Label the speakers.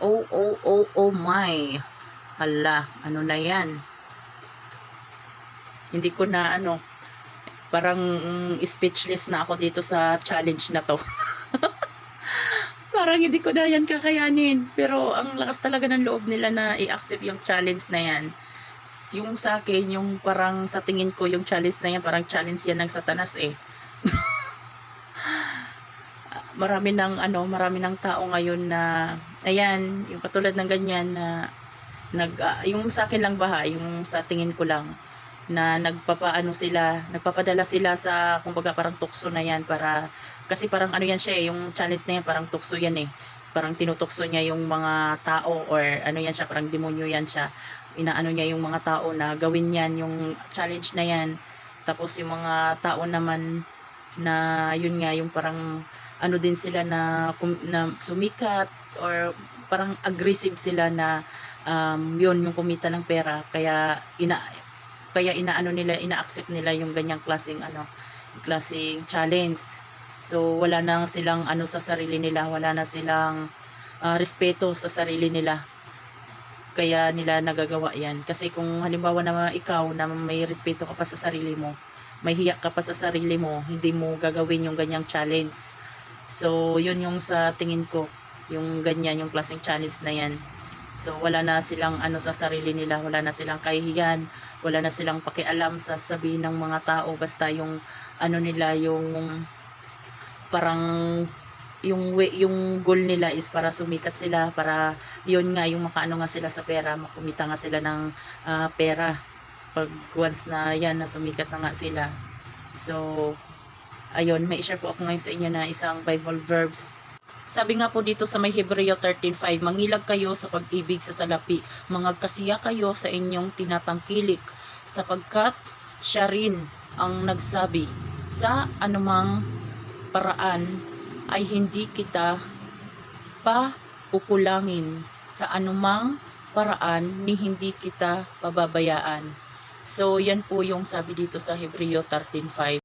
Speaker 1: Oh, oh, oh, oh my. Hala, ano na yan? Hindi ko na ano, parang mm, speechless na ako dito sa challenge na to. parang hindi ko na yan kakayanin. Pero ang lakas talaga ng loob nila na i-accept yung challenge na yan. Yung sa akin, yung parang sa tingin ko, yung challenge na yan, parang challenge yan ng satanas eh. marami ng ano, marami ng tao ngayon na ayan, yung katulad ng ganyan na nag ah, yung sa akin lang ba ha, yung sa tingin ko lang na nagpapaano sila, nagpapadala sila sa kumbaga parang tukso na yan para kasi parang ano yan siya eh, yung challenge na yan parang tukso yan eh. Parang tinutukso niya yung mga tao or ano yan siya, parang demonyo yan siya. Inaano niya yung mga tao na gawin yan, yung challenge na yan. Tapos yung mga tao naman na yun nga, yung parang ano din sila na, na sumikat or parang aggressive sila na um, yun yung kumita ng pera. Kaya ina kaya inaano nila ina-accept nila yung ganyang klaseng ano klaseng challenge. So wala na silang ano sa sarili nila. Wala na silang ah, respeto sa sarili nila. Kaya nila nagagawa yan. Kasi kung halimbawa na ikaw na may respeto ka pa sa sarili mo may hiya ka pa sa sarili mo hindi mo gagawin yung ganyang challenge so yun yung sa tingin ko. Yung ganyan yung klaseng challenge na yan. So wala na silang ano sa sarili nila. Wala na silang kahihiyan. Wala na silang pakialam sa sabihin ng mga tao. Basta yung ano nila yung parang yung yung goal nila is para sumikat sila para yun nga yung makaano nga sila sa pera makumita nga sila ng ah, pera. Pag once na yan na sumikat na nga sila. So ayun may share po ako ngayon sa inyo na isang Bible verbs sabi nga po dito sa may Hebreo 13.5, mangilag kayo sa pag-ibig sa salapi, mangagkasiya kayo sa inyong tinatangkilik, sapagkat siya rin ang nagsabi, sa anumang paraan ay hindi kita pa kukulangin, sa anumang paraan ni hindi kita pababayaan. So, yan po yung sabi dito sa Hebreo 13.5.